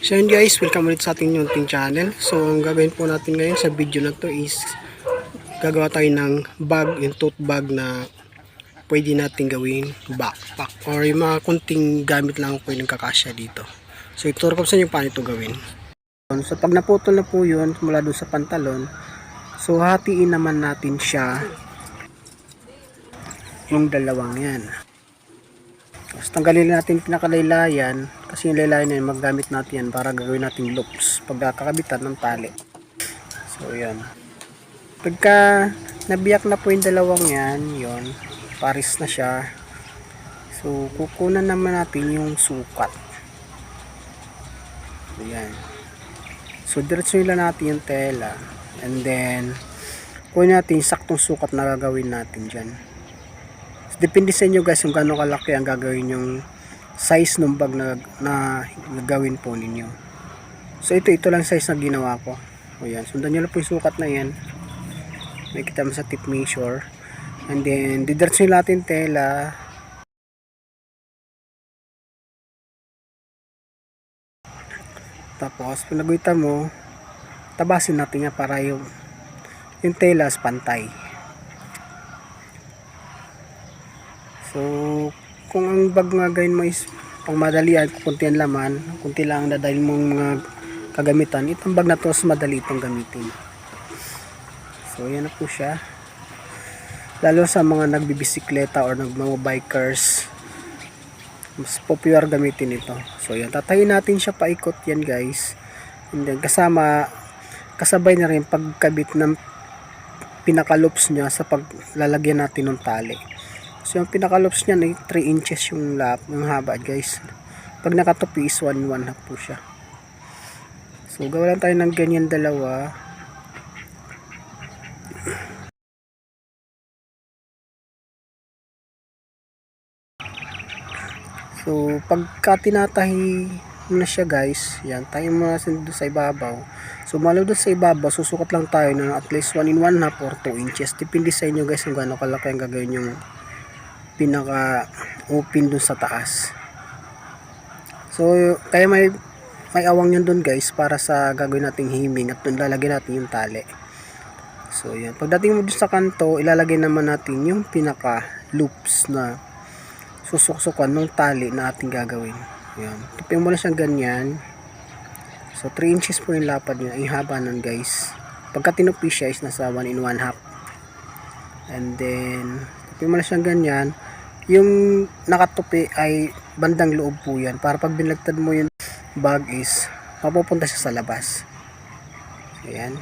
So yun guys, welcome ulit sa ating Yunting channel. So ang gagawin po natin ngayon sa video na to is gagawa tayo ng bag, yung tote bag na pwede natin gawin backpack or yung mga kunting gamit lang yung kakasya dito. So ituro ko sa inyo paano ito gawin. So pag naputol na po yun mula doon sa pantalon, so hatiin naman natin siya yung dalawang yan. Tapos tanggalin natin pinakalaylayan kasi yung laylayan na yun magamit natin yan para gagawin natin loops pag kakabitan ng tali. So yan. Pagka nabiyak na po yung dalawang yan, yon paris na siya. So kukunan naman natin yung sukat. So yan. So diretso nila natin yung tela and then kunin natin yung saktong sukat na gagawin natin dyan. Depende sa inyo guys kung gaano kalaki ang gagawin yung size ng bag na, na gagawin po ninyo. So ito, ito lang size na ginawa ko. O yan, sundan nyo lang po yung sukat na yan. May kita mo sa tip measure. And then, didiretso natin tela. Tapos, pinaguitan mo, tabasin natin yan para yung yung telas pantay. So, kung ang bag nga gawin mo is pang madalian, kunti ang laman, kunti lang ang dadalhin mong mga kagamitan, itong bag na to mas madali itong gamitin. So, yan na po siya. Lalo sa mga nagbibisikleta or nag mga bikers, mas popular gamitin ito. So, yan. Tatayin natin siya paikot yan guys. And then, kasama, kasabay na rin pagkabit ng pinaka-loops niya sa paglalagyan natin ng tali. So yung pinaka-loops niya ay 3 inches yung lap, yung haba guys. Pag nakatupi is 1 1 half po siya. So gawa lang tayo ng ganyan dalawa. So pagka tinatahi na siya guys, yan, tayo na doon sa ibabaw. So malo doon sa ibabaw, susukat lang tayo ng at least 1 in 1 half or 2 inches. Depende sa inyo guys kung gaano kalaki ang gagawin yung pinaka open dun sa taas. So kaya may may awang yun dun guys para sa gagawin nating himing at dun lalagyan natin yung tali. So yan, pagdating mo dun sa kanto, ilalagay naman natin yung pinaka loops na susuksukan ng tali na ating gagawin. Yan. Tupin mo na siyang ganyan. So, 3 inches po yung lapad niya. Yung haba nun, guys. Pagka tinupi siya is nasa 1 in 1 half. And then, na siyang ganyan. Yung nakatupi ay bandang loob po yan. Para pag binagtad mo yung bag is, mapupunta siya sa labas. Ayan.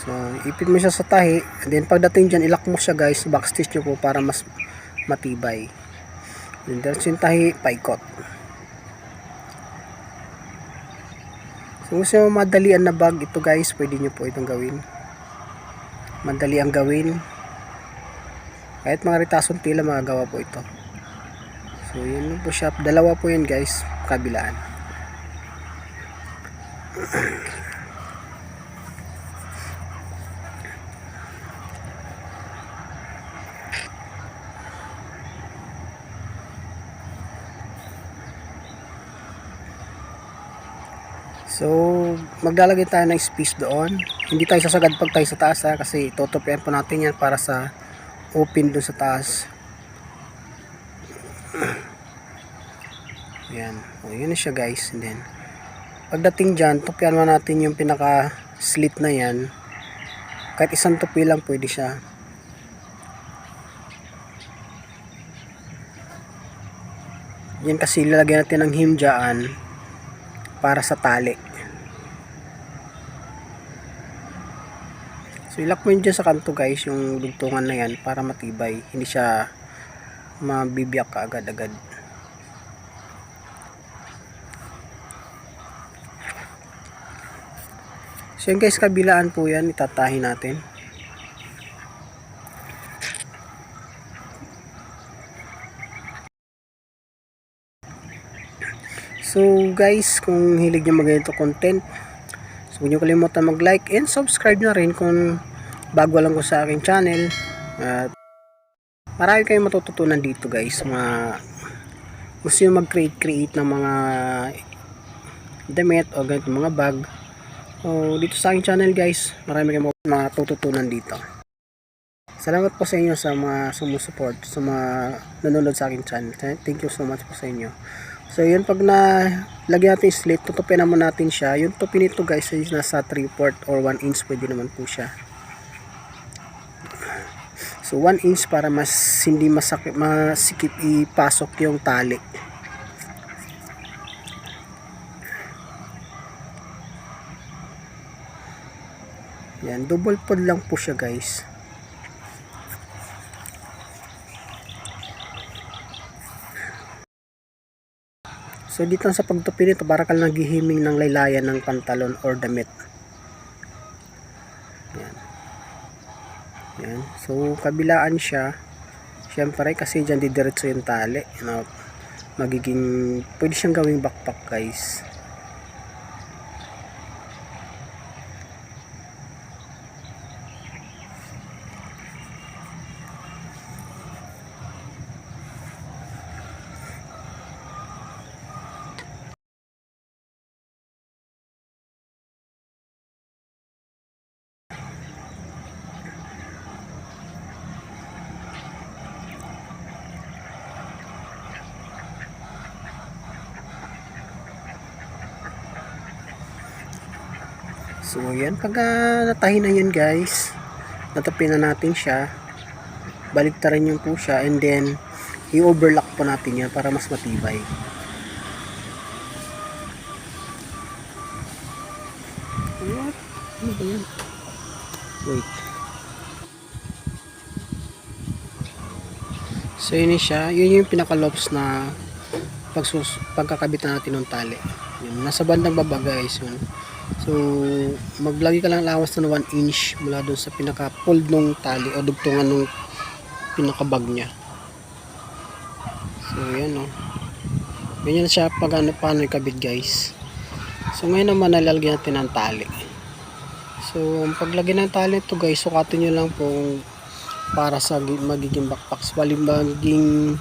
So, ipit mo siya sa tahi. And then, pagdating dyan, ilak mo siya guys. Backstitch nyo po para mas matibay. Then, diretso yung tahi, paikot. So, gusto mo madalian na bag ito guys, pwede nyo po itong gawin. Madali ang gawin. Kahit mga ritasong tila, magagawa po ito. So, yun po siya. Dalawa po yan guys, kabilaan. So, maglalagay tayo ng space doon. Hindi tayo sasagad pag tayo sa taas ha, kasi tutupian po natin yan para sa open doon sa taas. Yan. O, yun na siya guys. And then, pagdating dyan, tupian mo natin yung pinaka slit na yan. Kahit isang tupi lang pwede siya. Yan kasi lalagyan natin ng him dyan para sa tali. So ilak mo yun dyan sa kanto guys yung dugtungan na yan para matibay. Hindi siya mabibiyak ka agad-agad. So yun guys kabilaan po yan itatahi natin. So guys, kung hilig nyo mag-ganito content, so huwag nyo kalimutan mag-like and subscribe na rin kung bago lang ko sa aking channel. At marami kayong matututunan dito guys, mga gusto nyo mag-create-create ng mga damit o ganito mga bag. O dito sa aking channel guys marami kayong matututunan dito. Salamat po sa inyo sa mga sumusuport sa mga nanonood sa aking channel. Thank you so much po sa inyo so yun pag na lagyan natin slit tutupin naman natin siya yung tupi nito guys is nasa 3 quart or 1 inch pwede naman po siya So 1 inch para mas hindi masakit masikip ipasok yung tali. Yan, double pod lang po siya guys. So dito sa pagtupi nito para ka naghihiming ng laylayan ng pantalon or damit. Yan. Yan. So, kabilaan siya. Siyempre, kasi dyan didiretso yung tali. Na magiging, pwede siyang gawing backpack guys. So, yan. Pag uh, natahi na yun guys, natapin na natin siya. Baliktarin yung po siya and then i-overlock po natin yan para mas matibay. What? Ano ba yan? Wait. So yun siya. Yun yung pinaka-lobs na pagsus pagkakabit na natin ng tali. Yun. Nasa bandang baba guys yun. So, maglagay ka lang lawas na 1 inch mula doon sa pinaka-fold nung tali o dugtungan nung pinaka-bag niya. So, yan o. Oh. Ganyan siya pag ano, paano ikabit guys. So, ngayon naman nalalagyan natin ng tali. So, ang paglagay ng tali ito guys, sukatin nyo lang po para sa magiging backpacks. Bali magiging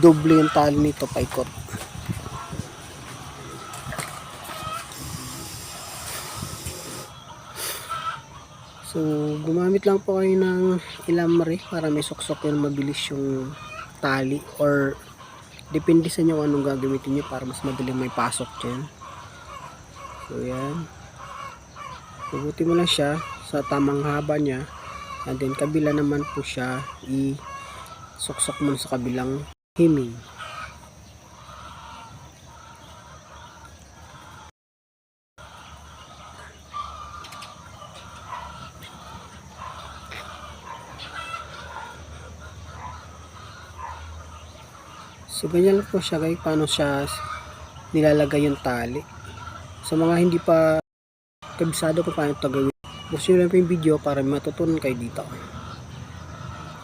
doble yung tali nito paikot. So, gumamit lang po kayo ng ilamre para may suksok yun mabilis yung tali or depende sa inyo anong gagamitin nyo para mas madaling may pasok dyan. So, yan. Pugutin mo lang siya sa tamang haba niya and then kabila naman po siya i-suksok mo sa kabilang himing. So ganyan lang po siya guys, paano siya nilalagay yung tali. Sa mga hindi pa kabisado kung paano ito gawin, gusto nyo lang po yung video para matutunan kayo dito.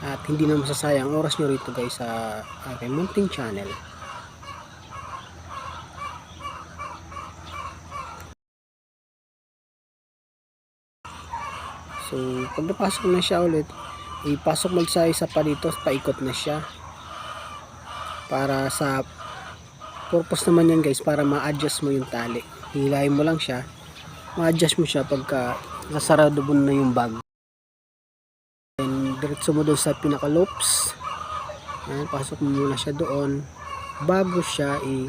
At hindi na masasayang oras nyo rito guys sa aking munting channel. So, pag napasok na siya ulit, ipasok mo sa isa pa dito, paikot na siya para sa purpose naman yan guys para ma-adjust mo yung tali. Hilahin mo lang siya. Ma-adjust mo siya pagka nasarado mo na yung bag. Then diretso mo doon sa pinaka loops Ayan, pasok mo muna siya doon. Bago siya i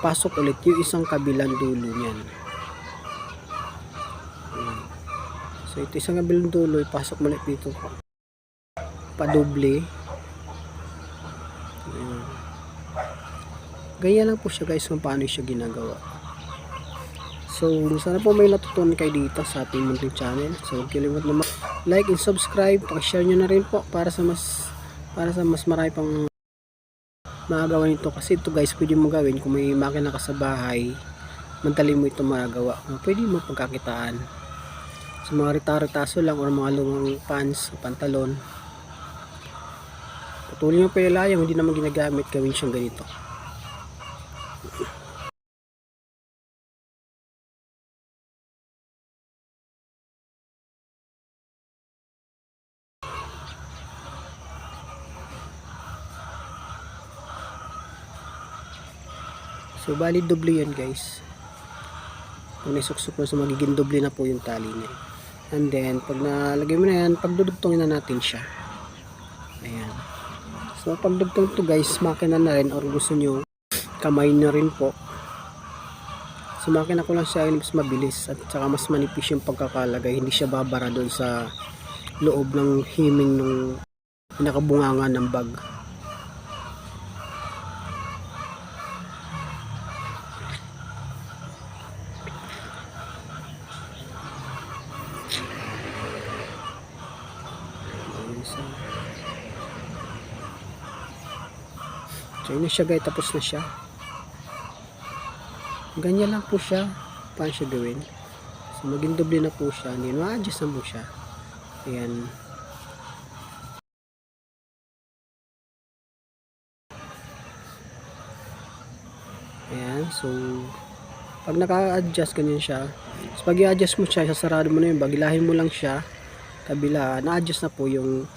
pasok ulit yung isang kabilang dulo niyan. So ito isang kabilang dulo ipasok mo ulit dito. Padoble Ayan. Ganyan lang po siya guys kung paano siya ginagawa. So, sana po may natutunan kayo dito sa ating munting channel. So, huwag kalimut na like and subscribe. Pakishare nyo na rin po para sa mas para sa mas marami pang magagawa nito. Kasi ito guys, pwede mo gawin kung may makina ka sa bahay. Madali mo ito magagawa. Pwede mo pagkakitaan. Sa mga rita-ritaso lang or mga lumang pants pantalon. Patuloy nyo pa ilayang, hindi naman ginagamit, gawin siyang ganito. So, bali doble yan guys. Pag naisuksok mo, so magiging doble na po yung tali niya. And then, pag nalagay mo na yan, pagdudugtongin na natin siya. So, pagdugtong to guys, makina na rin or gusto nyo, kamay na rin po. So, makina ko lang siya yung mas mabilis at saka mas manipis yung pagkakalagay. Hindi siya babara doon sa loob ng himing ng pinakabunganga ng bag. Isa. So yun na siya guys, tapos na siya. Ganyan lang po siya. Paano siya gawin? So maging doble na po siya. Hindi ma-adjust na po siya. Ayan. Ayan, so pag naka-adjust ganyan siya, so pag i-adjust mo siya, sasarado mo na yun, bagilahin mo lang siya, kabila, na-adjust na po yung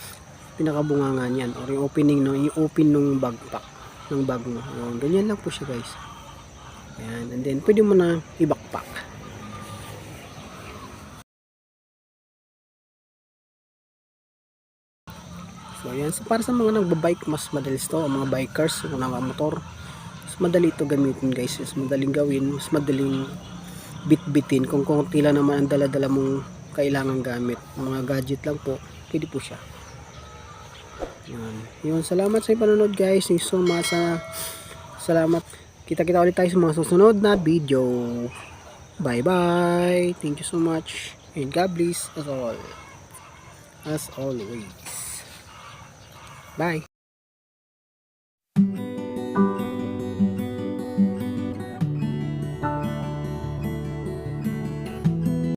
pinakabunganga niyan or yung opening no, yung open ng bagpack ng bag mo. Yun, ganyan lang po siya guys. Ayan, and then pwede mo na i-backpack. So ayan, so para sa mga nagbabike, mas madalis to, mga bikers, mga nakamotor, mas madali ito gamitin guys, mas madaling gawin, mas madaling bit-bitin kung konti lang naman ang dala-dala mong kailangan gamit. Mga gadget lang po, pwede po siya. Yan. Yun, salamat sa panonood guys. Thank you so much. Sa, salamat. Kita-kita ulit tayo sa mga susunod na video. Bye-bye. Thank you so much. And God bless us all. As always. Bye.